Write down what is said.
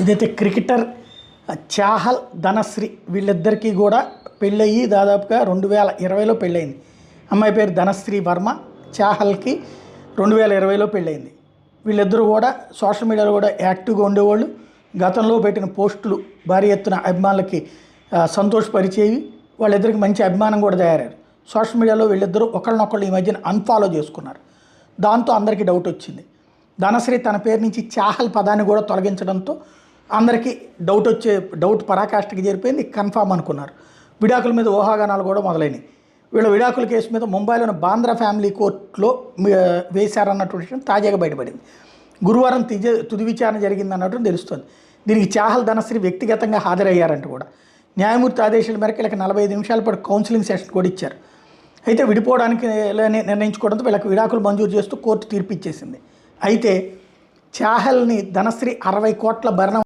ఇదైతే క్రికెటర్ చాహల్ ధనశ్రీ వీళ్ళిద్దరికీ కూడా పెళ్ళయ్యి దాదాపుగా రెండు వేల ఇరవైలో పెళ్ళయింది. అమ్మాయి పేరు ధనశ్రీ వర్మ చాహల్కి రెండు వేల ఇరవైలో పెళ్ళయింది. వీళ్ళిద్దరూ కూడా సోషల్ మీడియాలో కూడా యాక్టివ్గా ఉండేవాళ్ళు. గతంలో పెట్టిన పోస్టులు భారీ ఎత్తున అభిమానులకి సంతోషపరిచేవి. వాళ్ళిద్దరికి మంచి అభిమానం కూడా తయారయ్యారు. సోషల్ మీడియాలో వీళ్ళిద్దరూ ఒకళ్ళనొకళ్ళు ఈ మధ్యన అన్ఫాలో చేసుకున్నారు. దాంతో అందరికీ డౌట్ వచ్చింది. ధనశ్రీ తన పేరు నుంచి చాహల్ పదాన్ని కూడా తొలగించడంతో అందరికీ డౌట్ వచ్చే డౌట్ పరాకాష్ఠకి చేరిపోయింది కన్ఫామ్ అనుకున్నారు. విడాకుల మీద ఊహాగానాలు కూడా మొదలైనవి వీళ్ళ విడాకుల కేసు మీద ముంబైలోని బాంద్రా ఫ్యామిలీ కోర్టులో మీ- వేశారన్నటువంటి విషయం తాజాగా బయటపడింది. గురువారం తిజ తుది విచారణ జరిగిందన్నట్టు తెలుస్తోంది. దీనికి చాహల్ ధనశ్రీ వ్యక్తిగతంగా హాజరయ్యారంట కూడా. న్యాయమూర్తి ఆదేశాల మేరకు వీళ్ళకి నలభై ఐదు నిమిషాల పాటు కౌన్సిలింగ్ సెషన్ కూడా ఇచ్చారు. అయితే విడిపోవడానికి నిర్ణయించుకోవడంతో వీళ్ళకి విడాకులు మంజూరు చేస్తూ కోర్టు తీర్పు ఇచ్చేసింది. అయితే చాహల్ని ధనశ్రీ అరవై కోట్ల భరణం